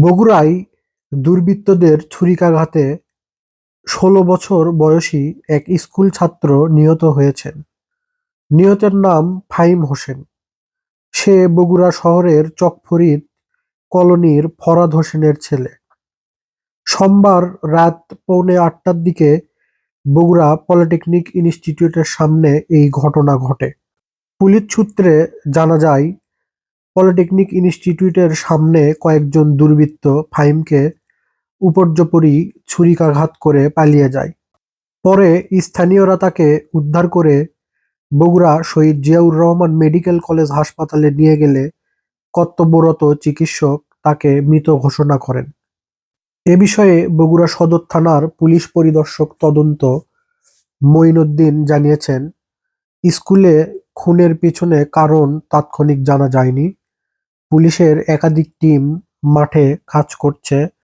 বগুড়ায় দুর্বৃত্তদের ছুরিকাঘাতে ষোলো বছর বয়সী এক স্কুল ছাত্র নিহত হয়েছেন। নিহতের নাম ফাইম হোসেন। সে বগুড়া শহরের চকফরিদ কলোনির ফরাদ হোসেনের ছেলে। সোমবার রাত পৌনে আটটার দিকে বগুড়া পলিটেকনিক ইনস্টিটিউটের সামনে এই ঘটনা ঘটে। পুলিশ সূত্রে জানা যায় পলিটেকনিক ইনস্টিটিউটের সামনে কয়েকজন দুর্বৃত্ত ফাহিমকে উপর্যপরি ছুরিকাঘাত করে পালিয়ে যায়। পরে স্থানীয়রা তাকে উদ্ধার করে বগুড়া শহীদ জিয়াউর রহমান মেডিকেল কলেজ হাসপাতালে নিয়ে গেলে কর্তব্যরত চিকিৎসক তাকে মৃত ঘোষণা করেন। এ বিষয়ে বগুড়া সদর থানার পুলিশ পরিদর্শক তদন্ত মঈনুদ্দিন জানিয়েছেন, স্কুলে খুনের পিছনে কারণ তাৎক্ষণিক জানা যায়নি। পুলিশের একাধিক টিম মাঠে কাজ করছে।